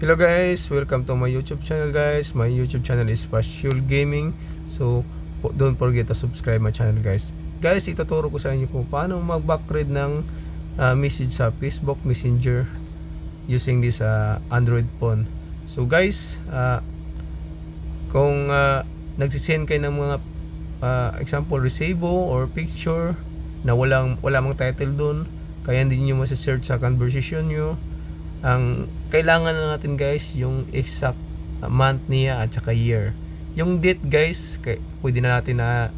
Hello guys, welcome to my YouTube channel guys. My YouTube channel is Pashul Gaming. So, don't forget to subscribe my channel guys. Guys, ituturo ko sa inyo kung paano mag-backread ng ah, message sa Facebook Messenger using this ah, Android phone. So guys, ah, kung uh, nagsisend kayo ng mga ah, example resibo or picture na walang wala mang title doon, kaya hindi niyo ma-search sa conversation niyo, ang kailangan na natin guys yung exact month niya at saka year. Yung date guys, kay, pwede na natin na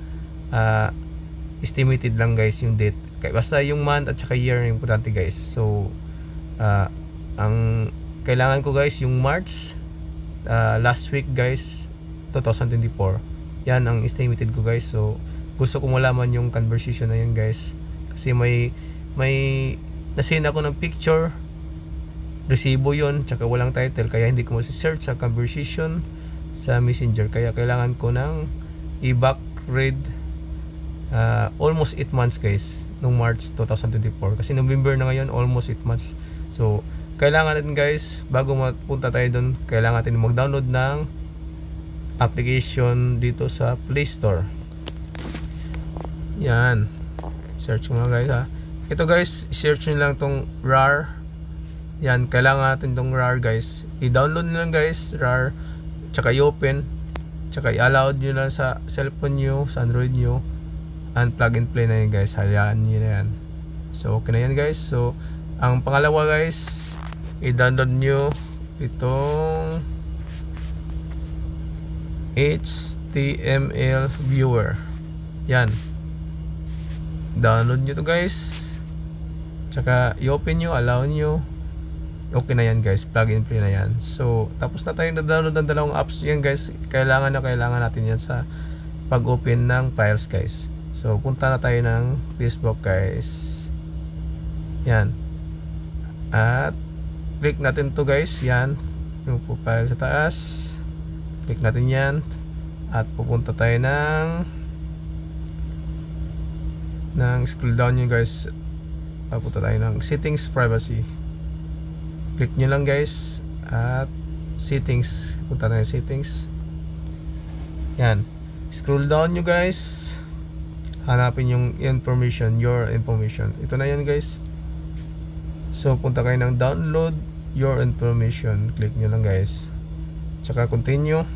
uh, estimated lang guys yung date. Kaya basta yung month at saka year yung importante guys. So uh, ang kailangan ko guys yung March uh, last week guys 2024. Yan ang estimated ko guys. So gusto ko malaman yung conversation na yun guys. Kasi may may nasend ako ng picture resibo yon tsaka walang title kaya hindi ko masi-search sa conversation sa messenger. Kaya kailangan ko ng i-back read uh, almost 8 months guys nung March 2024 kasi November na ngayon almost 8 months. So kailangan natin guys bago mapunta tayo doon kailangan natin mag-download ng application dito sa Play Store. Yan. Search mo lang guys ha. Ito guys search nyo lang tong RAR yan, kailangan natin tong RAR guys. I-download nyo lang guys, RAR. Tsaka i-open. Tsaka i-allow nyo lang sa cellphone nyo, sa Android nyo. And plug and play na yun guys. Hayaan nyo na yan. So, okay na yan guys. So, ang pangalawa guys, i-download nyo itong HTML viewer. Yan. Download nyo to guys. Tsaka i-open nyo, allow nyo okay na yan guys. Plug and play na yan. So tapos na tayo na-download ng dalawang apps. Yan guys kailangan na kailangan natin yan sa pag open ng files guys. So punta na tayo ng Facebook guys. Yan. At click natin to guys. Yan. Yung po file sa taas. Click natin yan. At pupunta tayo ng ng scroll down nyo guys. Papunta tayo ng settings privacy click nyo lang guys at settings. Punta na yung settings. Yan. Scroll down nyo guys. Hanapin yung information your information. Ito na yan guys. So punta kayo ng download your information. Click nyo lang guys. Tsaka continue.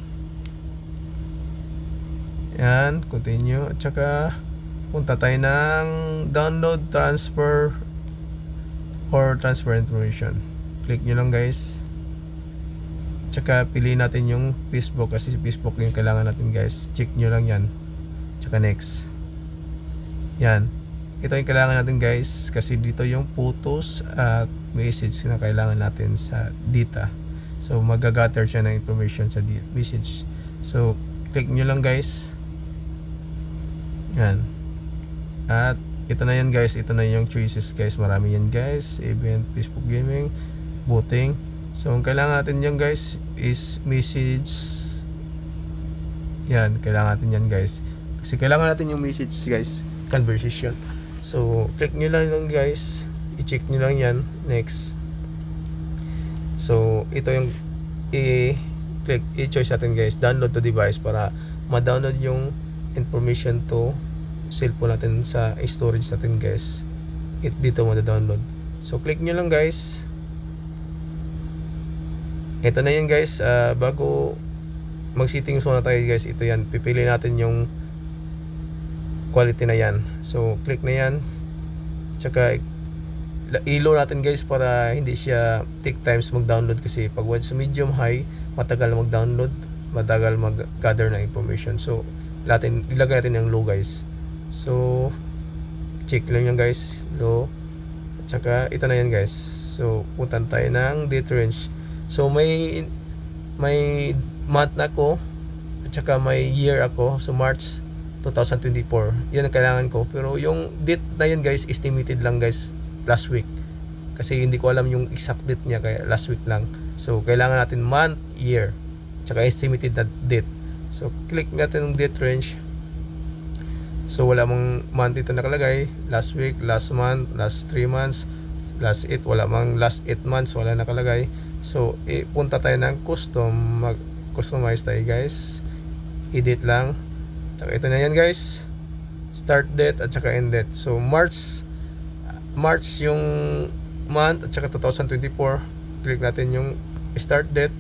Yan continue. At tsaka punta tayo ng download transfer or transfer information click nyo lang guys. Tsaka piliin natin yung Facebook kasi Facebook yung kailangan natin guys. Check nyo lang yan. Tsaka next. Yan. Ito yung kailangan natin guys kasi dito yung photos at message na kailangan natin sa data. So magagather siya ng information sa message. So click nyo lang guys. Yan. At ito na yan guys. Ito na yung choices guys. Marami yan guys. Event Facebook gaming voting. So, ang kailangan natin yan guys is message. Yan, kailangan natin yan guys. Kasi kailangan natin yung message guys, conversation. So, click nyo lang yan guys. I-check nyo lang yan. Next. So, ito yung i-click, i-choice natin guys. Download to device para ma-download yung information to cellphone natin sa storage natin guys. It, dito ma-download. So, click nyo lang guys ito na yan guys. Uh, bago mag settings muna tayo guys ito yan. Pipili natin yung quality na yan. So click na yan. Tsaka ilo natin guys para hindi siya take times mag download kasi pag once medium high matagal mag download matagal mag gather ng information. So natin ilagay natin yung low guys. So check lang yan guys. Low. Tsaka ito na yan guys. So puntan tayo ng date range So may may month ako at saka may year ako. So March 2024. Yan ang kailangan ko. Pero yung date na yan guys, estimated lang guys last week. Kasi hindi ko alam yung exact date niya kaya last week lang. So kailangan natin month, year, tsaka estimated na date. So click natin yung date range. So wala mong month dito nakalagay. Last week, last month, last 3 months, last 8, wala mang last 8 months, wala nakalagay. So, ipunta tayo ng custom, mag customize tayo guys. Edit lang. Tsaka ito na yan guys. Start date at saka end date. So, March March yung month at saka 2024. Click natin yung start date.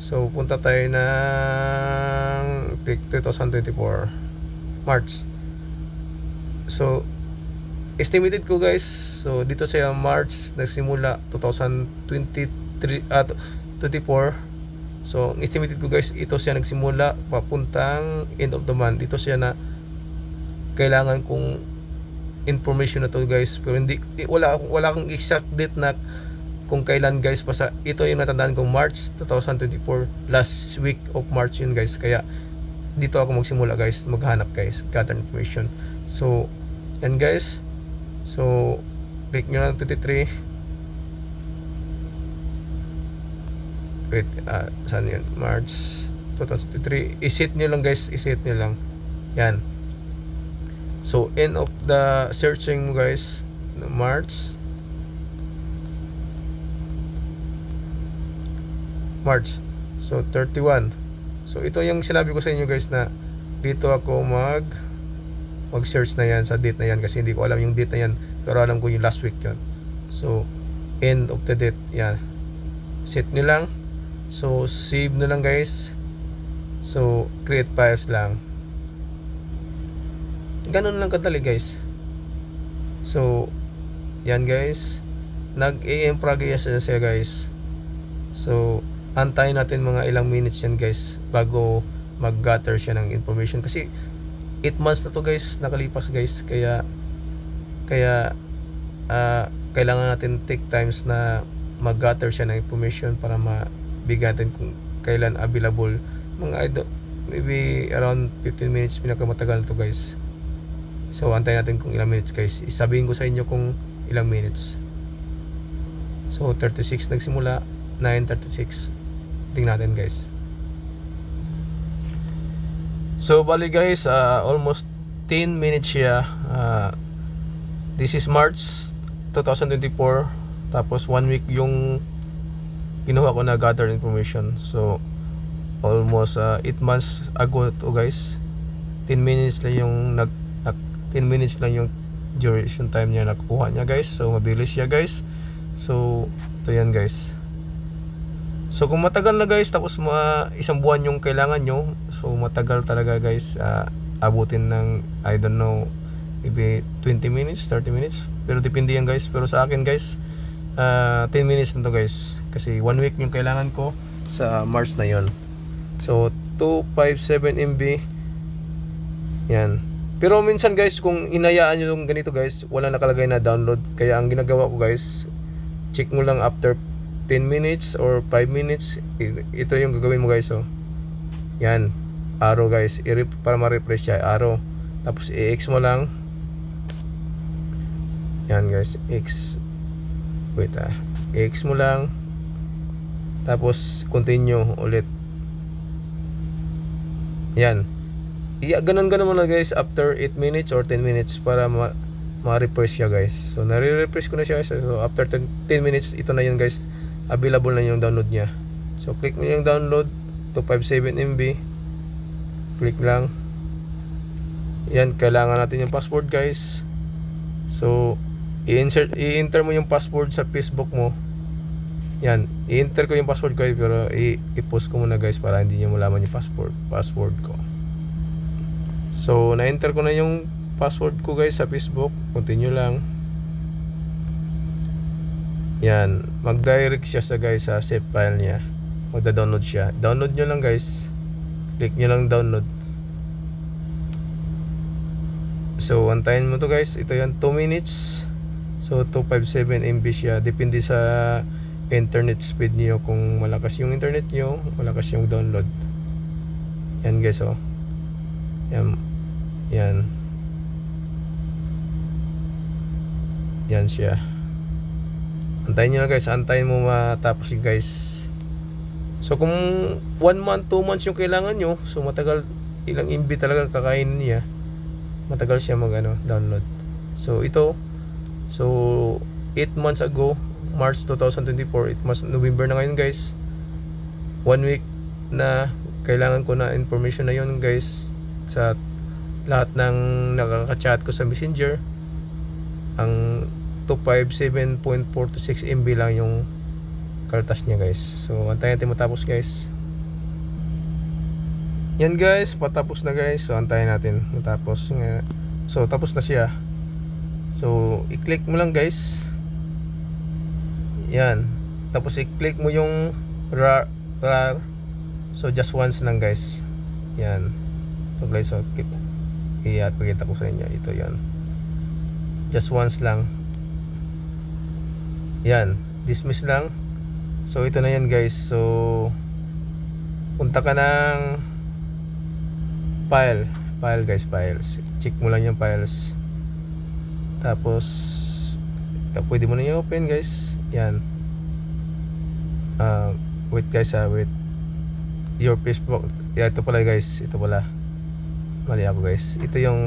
So, punta tayo ng click 2024 March. So, estimated ko guys, so dito sa March nagsimula 2023 at 24. So, estimated ko guys, ito siya nagsimula papuntang end of the month. Ito siya na kailangan kong information na to guys. Pero hindi wala wala akong exact date na kung kailan guys. Basta ito yung natandaan kong March 2024 last week of March yun guys. Kaya dito ako magsimula guys. Maghanap guys. Gather information. So yan guys. So click nyo lang 23 wait ah saan yun? March 2023 isit nyo lang guys. Isit nyo lang. Yan. So end of the searching mo guys March. March. So 31 so ito yung sinabi ko sa inyo guys na dito ako mag mag search na yan sa date na yan kasi hindi ko alam yung date na yan. Pero alam ko yung last week yon so end of the date. Yan. Set nyo lang so save na lang guys. So create files lang. Ganun lang kadali guys. So yan guys. Nag am progress na siya guys. So antayin natin mga ilang minutes yan guys bago mag-gather siya ng information. Kasi 8 months na to guys nakalipas guys. Kaya kaya ah, kailangan natin take times na mag-gather siya ng information para mabigyan natin kung kailan available. Mga maybe around 15 minutes pinakamatagal to guys. So antayin natin kung ilang minutes guys. Isabihin ko sa inyo kung ilang minutes. So 36 nagsimula 9.36 tingnan natin guys. So bali guys ah, almost 10 minutes siya. Ah, this is March 2024 tapos one week yung ginawa ko na gather information. So almost 8 months ago to guys. 10 minutes lang yung nag, nag 10 minutes lang yung duration time niya nakukuha niya guys. So mabilis siya guys. So ito yan guys. So kung matagal na guys tapos mga isang buwan yung kailangan nyo So matagal talaga guys ah, Abutin ng I don't know Maybe 20 minutes, 30 minutes. Pero depende yan guys. Pero sa akin guys ah, 10 minutes na to guys Kasi one week yung kailangan ko Sa March na yon So 257 MB Yan. Pero minsan guys kung inayaan nyo yung ganito guys Wala nakalagay na download. Kaya ang ginagawa ko guys Check mo lang after 10 minutes or 5 minutes. Ito yung gagawin mo guys oh. Yan. Arrow guys. I para ma-refresh siya arrow. Tapos i-x mo lang. Yan guys. X. Wait ah. I-x mo lang tapos continue ulit. Yan. Iya ganun ganun mo guys after 8 minutes or 10 minutes para ma ma-refresh siya guys. So nare-refresh ko na siya guys. So after 10, 10 minutes ito na yun guys. Available na yung download niya. So click mo yung download 257 MB click lang. Yan kailangan natin yung password guys. So i-insert i-enter mo yung password sa Facebook mo yan i-enter ko yung password ko pero i- i-post ko muna guys para hindi niyo malaman yung password password ko so na-enter ko na yung password ko guys sa Facebook continue lang yan, mag-direct siya sa guys sa zip file niya. Magda-download siya. Download nyo lang guys. Click nyo lang download. So, antayin mo to guys. Ito yan, 2 minutes. So, 257 MB siya. Depende sa internet speed niyo kung malakas yung internet niyo, malakas yung download. Yan guys, oh. Yan. Yan. Yan siya. Antayin nyo lang guys, antayin mo matapos yung guys. So kung 1 month, 2 months yung kailangan nyo, so matagal, ilang MB talaga kakainin niya, matagal siya mag ano, download. So ito, so 8 months ago, March 2024. It must November na ngayon guys. One week na kailangan ko na information na yun guys sa lahat ng nakaka-chat ko sa messenger. Ang 257.426 MB lang yung kaltas niya guys. So antayin natin matapos guys. Yan guys patapos na guys. So antayin natin matapos so tapos na siya. So i-click mo lang guys yan. Tapos i-click mo yung rar, rar so just once lang guys. Yan. So guys so keep i-pakita ko sa inyo. Ito yan just once lang. Yan. Dismiss lang. So ito na yan guys. So punta ka ng file. File guys files. Check mo lang yung files. Tapos pwede mo na yung open guys. Yan. Ah, wait guys ah wait. Your Facebook. Yeah, ito pala guys. Ito pala. Mali ako guys. Ito yung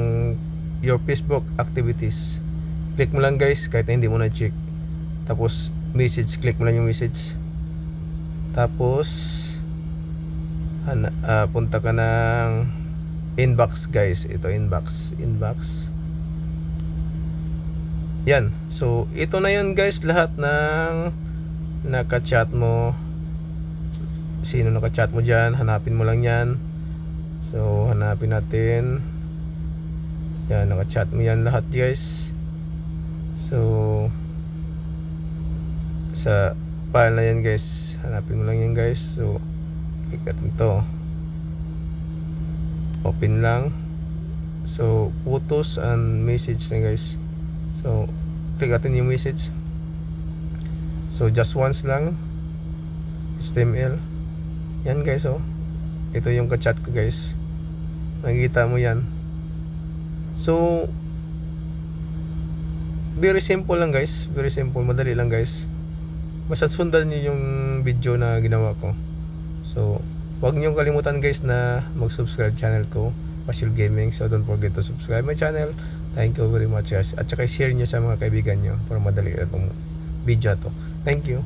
your Facebook activities. Click mo lang guys kahit hindi mo na check tapos message. Click mo lang yung message. Tapos hana, ah, punta ka ng inbox guys. Ito inbox. Inbox yan. So ito na yun guys lahat ng naka-chat mo. Sino naka-chat mo dyan? Hanapin mo lang yan. So hanapin natin. Yan naka-chat mo yan lahat guys. So sa file na yan guys hanapin mo lang yan guys. So click natin to. Open lang. So photos and message na guys so click natin yung message. So just once lang. HTML yan guys oh. Ito yung ka-chat ko guys. Nakikita mo yan. So very simple lang guys. Very simple. Madali lang guys. Basta sundan niyo yung video na ginawa ko. So huwag niyo kalimutan guys na mag-subscribe channel ko. Pasyul Gaming. So don't forget to subscribe my channel thank you very much guys. At saka share niyo sa mga kaibigan niyo para madali itong video to. Thank you